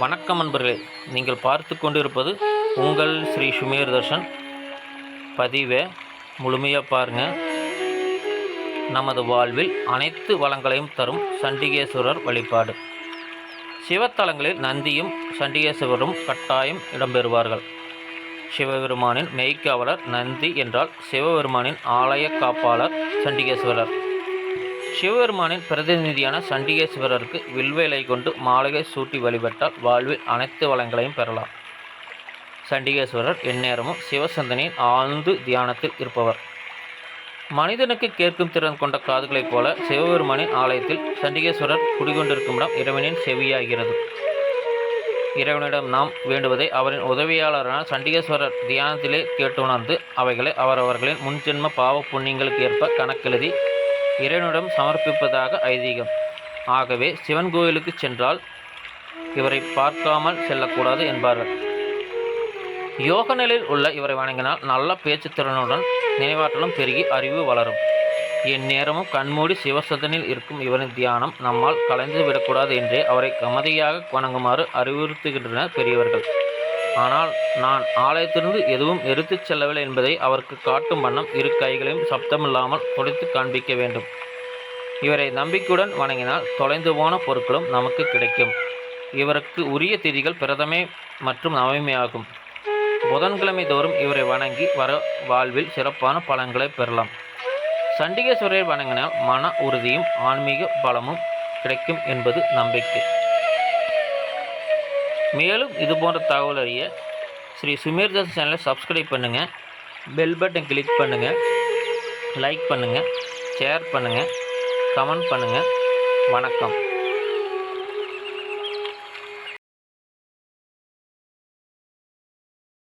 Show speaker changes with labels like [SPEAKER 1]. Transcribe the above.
[SPEAKER 1] வணக்கம் நண்பர்களே. நீங்கள் பார்த்து கொண்டிருப்பது உங்கள் ஸ்ரீ சுமேர் தர்ஷன். பதிவை முழுமையாக பாருங்கள் நமது வாழ்வில் அனைத்து வளங்களையும் தரும் சண்டிகேஸ்வரர் வழிபாடு. சிவத்தலங்களில் நந்தியும் சண்டிகேஸ்வரரும் கட்டாயம் இடம்பெறுவார்கள். சிவபெருமானின் மெய்க்காவலர் நந்தி என்றால் சிவபெருமானின் ஆலய காப்பாளர் சண்டிகேஸ்வரர். சிவபெருமானின் பிரதிநிதியான சண்டிகேஸ்வரருக்கு வில்வேலை கொண்டு மாலையை சூட்டி வழிபட்டால் வாழ்வில் அனைத்து வளங்களையும் பெறலாம். சண்டிகேஸ்வரர் எந்நேரமும் சிவசந்தனின் ஆழ்ந்து தியானத்தில் இருப்பவர். மனிதனுக்கு கேட்கும் திறன் கொண்ட காதுகளைப் போல சிவபெருமானின் ஆலயத்தில் சண்டிகேஸ்வரர் குடிகொண்டிருக்கும் இடம் இறைவனின் செவியாகிறது. இறைவனிடம் நாம் வேண்டுவதை அவரின் உதவியாளரான சண்டிகேஸ்வரர் தியானத்திலே கேட்டுணர்ந்து அவைகளை அவரவர்களின் முன்ஜென்ம பாவ புண்ணியங்களுக்கு ஏற்ப கணக்கெழுதி இறைவனிடம் சமர்ப்பிப்பதாக ஐதீகம். ஆகவே சிவன் கோயிலுக்கு சென்றால் இவரை பார்க்காமல் செல்லக்கூடாது என்பார்கள். யோக நிலையில் உள்ள இவரை வணங்கினால் நல்ல பேச்சு திறனுடன் நினைவாற்றலும் பெருகி அறிவு வளரும். எந்நேரமும் கண்மூடி சிவசதனில் இருக்கும் இவரின் தியானம் நம்மால் கலைந்து விடக்கூடாது என்றே அவரை கமதியாக வணங்குமாறு அறிவுறுத்துகின்றனர் பெரியவர்கள். ஆனால் நான் ஆலயத்திலிருந்து எதுவும் எடுத்துச் செல்லவில்லை என்பதை அவருக்கு காட்டும் வண்ணம் இரு கைகளையும் சப்தமில்லாமல் கொடுத்து காண்பிக்க வேண்டும். இவரை நம்பிக்கையுடன் வணங்கினால் தொலைந்து போன பொருட்களும் நமக்கு கிடைக்கும். இவருக்கு உரிய திதிகள் பிரதமை மற்றும் நவமையாகும் புதன்கிழமை தோறும் இவரை வணங்கி வர வாழ்வில் சிறப்பான பலன்களை பெறலாம். சண்டிகேஸ்வரரை வணங்கினால் மன உறுதியும் ஆன்மீக பலமும் கிடைக்கும் என்பது நம்பிக்கை. மேலும் இது போன்ற தகவல் அறிய ஸ்ரீ சுமேர் தாஸ் சேனலை சப்ஸ்கிரைப் பண்ணுங்கள் பெல் பட்டன் கிளிக் பண்ணுங்கள் லைக் பண்ணுங்கள் ஷேர் பண்ணுங்கள் கமெண்ட் பண்ணுங்கள் வணக்கம்.